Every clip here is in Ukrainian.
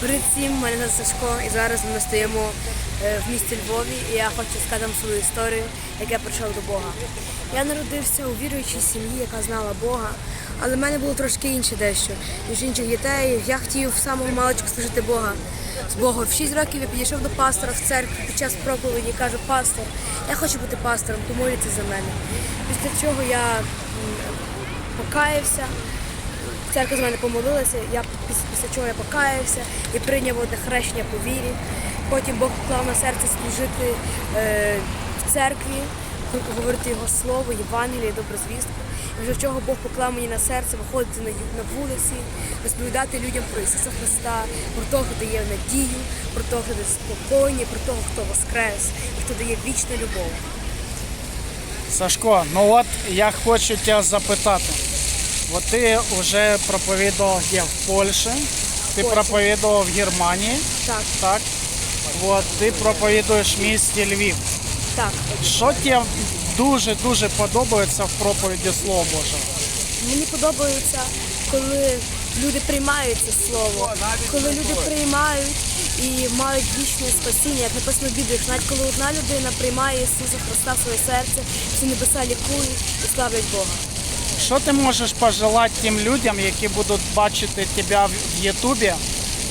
Привіт всім, мене звати Сашко, і зараз ми стоїмо е, в місті Львові, і я хочу сказати свою історію, як я прийшов до Бога. Я народився у віруючій сім'ї, яка знала Бога, але в мене було трошки інше дещо, ніж інших дітей. Я хотів самого маличку служити Бога. З Богом. В 6 років я підійшов до пастора в церкві під час проповіді і кажу, пастор, я хочу бути пастором, помоліться за мене. Після чого я покаявся, Церква з мене помолилася, я після, чого я покаявся і прийняв одне хрещення по вірі. Потім Бог поклав на серце служити е, в церкві, говорити його слово, Євангеліє, доброзвістку. І вже чого Бог поклав мені на серце виходити на, на вулиці, розповідати людям про Ісуса Христа, про того, хто дає надію, про того, хто дає спокійні, про того, хто воскрес і хто дає вічну любов. Сашко, ну от я хочу тебе запитати. От ти вже проповідував є в Польщі, ти проповідував в Германії, Так, так? От ти проповідуєш в місті Львів. так. Що тебе дуже-дуже подобається в проповіді Слова Божого? Мені подобається, коли люди приймають це слово, коли люди приймають і мають вічне спасіння, як написано в Біблії, навіть коли одна людина приймає Ісуса Христа в своє серце, всі небеса лікують і славлять Бога. Що ти можеш пожелати тим людям, які будуть бачити тебе в Ютубі?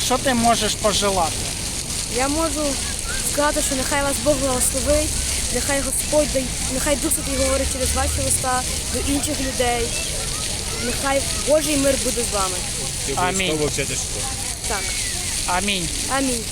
Що ти можеш пожелати? Я можу сказати, що нехай вас Бог благословить, нехай Господь дай- нехай Дух Святий говорить через ваші уста до інших людей. Нехай Божий мир буде з вами. Ти Амінь. Так. Амінь. Амінь.